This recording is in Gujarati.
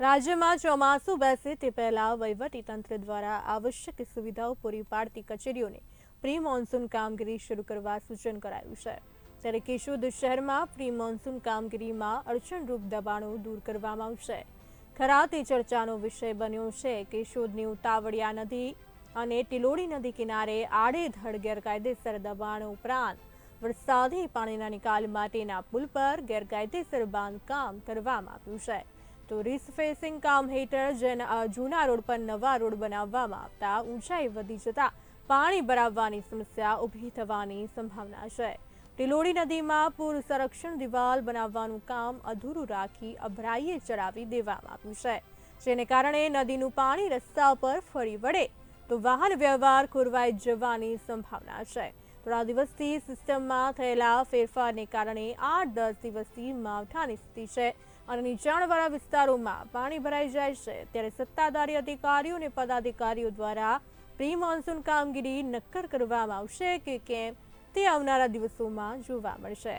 રાજ્યમાં ચોમાસું બેસે તે પહેલા તંત્ર દ્વારા આવશ્યક સુવિધાઓ પૂરી પાડતી કચેરીઓને પ્રી મોન્સૂન કામગીરી શરૂ કરવા સૂચન કરાયું છે. ત્યારે કેશોદ શહેરમાં પ્રી મોન્સૂન કામગીરીમાં અડચણરૂપ દબાણો દૂર કરવામાં આવશે. ખરા તે ચર્ચાનો વિષય બન્યો છે કેશોદની ઉતાવળિયા નદી અને ટિલોડી નદી કિનારે આડેધડ ગેરકાયદેસર દબાણો ઉપરાંત વરસાદી પાણીના નિકાલ માટેના પુલ પર ગેરકાયદેસર બાંધકામ કરવામાં આવ્યું છે. તો રિસફેસિંગ કામ હેઠળ જેના જૂના રોડ પર નવા રોડ બનાવવામાં આવતા ઊંચાઈ વધી જતા પાણી ભરાવવાની સમસ્યા ઊભી થવાની સંભાવના છે. ટિલોડી નદીમાં પૂર સંરક્ષણ દિવાલ બનાવવાનું કામ અધૂરું રાખી અભરાઈએ ચડાવી દેવામાં આવ્યું છે. જેને કારણે નદીનું પાણી રસ્તા પર ફરી વળે તો વાહન વ્યવહાર ખોરવાઈ જવાની સંભાવના છે. થોડા દિવસથી સિસ્ટમમાં થયેલા ફેરફારને કારણે આઠ દસ દિવસથી માવઠાની સ્થિતિ છે અને નીચાણવાળા વિસ્તારોમાં પાણી ભરાઈ જાય છે. ત્યારે સત્તાધારી અધિકારીઓ અને પદાધિકારીઓ દ્વારા પ્રી મોન્સૂન કામગીરી નક્કર કરવામાં આવશે કે કેમ તે આવનારા દિવસોમાં જોવા મળશે.